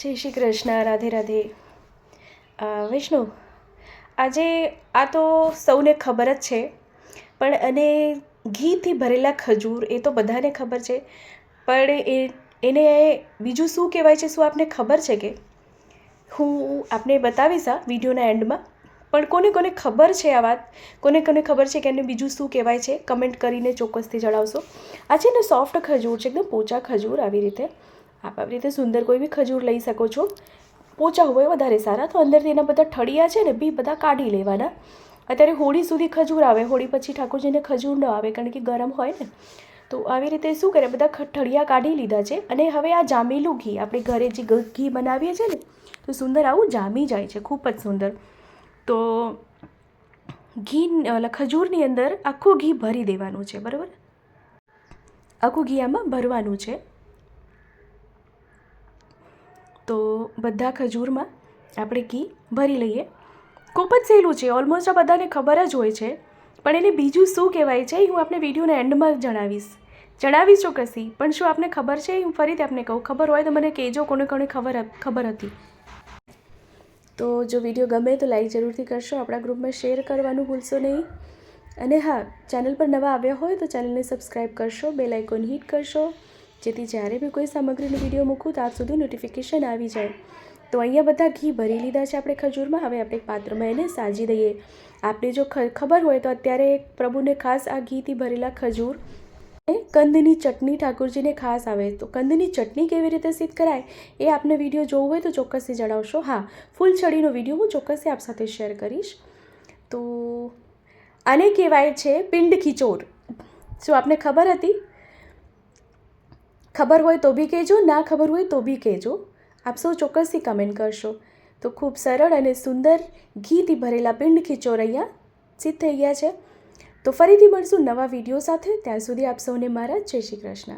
જય શ્રી કૃષ્ણ, રાધે રાધે. વિષ્ણુ, આજે આ તો સૌને ખબર જ છે, પણ અને ઘીથી ભરેલા ખજૂર એ તો બધાને ખબર છે, પણ એ, એને બીજું શું કહેવાય છે, શું આપને ખબર છે કે? હું આપને બતાવીશ આ વિડીયોના એન્ડમાં, પણ કોને કોને ખબર છે આ વાત? કોને કોને ખબર છે કે એને બીજું શું કહેવાય છે? કમેન્ટ કરીને ચોક્કસથી જણાવશો. આ છે ને સોફ્ટ ખજૂર છે, એકદમ પોચા ખજૂર આવી રીતે. આપ આવી રીતે સુંદર કોઈ બી ખજૂર લઈ શકો છો. પોચા હોય વધારે સારા, તો અંદરથી એના બધા ઠળિયા છે ને, બી બધા કાઢી લેવાના. અત્યારે હોળી સુધી ખજૂર આવે, હોળી પછી ઠાકોરજીને ખજૂર ન આવે, કારણ કે ગરમ હોય ને, તો આવી રીતે શું કરે, બધા ઠળિયા કાઢી લીધા છે. અને હવે આ જામેલું ઘી, આપણે ઘરે જે ઘી બનાવીએ છીએ ને, તો સુંદર આવું જામી જાય છે, ખૂબ જ સુંદર. તો ઘી ખજૂરની અંદર આખું ઘી ભરી દેવાનું છે, બરાબર? આખું ઘી આમાં ભરવાનું છે. તો બધા ખજૂરમાં આપણે ઘી ભરી લઈએ. ખૂબ જ સહેલું છે ઓલમોસ્ટ આ બધાને ખબર જ હોય છે. પણ એને બીજું શું કહેવાય છે એ હું આપણે વિડીયોના એન્ડમાં જણાવીશ. જણાવીશ ચોક્કસી પણ શું આપને ખબર છે હું ફરીથી આપને કહું. ખબર હોય તો મને કહેજો કોને કોને ખબર ખબર હતી. તો જો વીડિયો ગમે તો લાઈક જરૂરથી કરશો, આપણા ગ્રુપમાં શેર કરવાનું ભૂલશો નહીં. અને હા, ચેનલ પર નવા આવ્યા હોય તો ચેનલને સબસ્ક્રાઈબ કરશો બેલ આઇકોન હિટ કરશો. જેથી જ્યારે બી કોઈ સામગ્રીનો વીડિયો મૂકું તો આપ સુધી નોટિફિકેશન આવી જાય. તો અહીંયા બધા ઘી ભરી લીધા છે આપણે ખજૂરમાં. હવે આપણે પાત્રમાં એને સાજી દઈએ. આપને જો ખબર હોય તો અત્યારે પ્રભુને ખાસ આ ઘીથી ભરેલા ખજૂર કંદની ચટણી ઠાકોરજીને ખાસ આવે. તો કંદની ચટણી કેવી રીતે સિદ્ધ કરાય એ આપને વીડિયો જોવો હોય તો ચોક્કસથી જણાવશો. હા, ફૂલ છડીનો વીડિયો હું ચોક્કસથી આપ સાથે શેર કરીશ. તો આને કહેવાય છે પિંડ ખીચોર. શું આપને ખબર હતી? ખબર હોય તો બી કહેજો, ના ખબર હોય તો બી કહેજો. આપ સૌ ચોક્કસથી કમેન્ટ કરશો. તો ખૂબ સરળ અને સુંદર ઘીથી ભરેલા પિંડ ખીચોરૈયા સિદ્ધ થઈ ગયા છે. તો ફરીથી મળશું નવા વીડિયો સાથે. ત્યાં સુધી આપ સૌને મારા જય શ્રી કૃષ્ણ.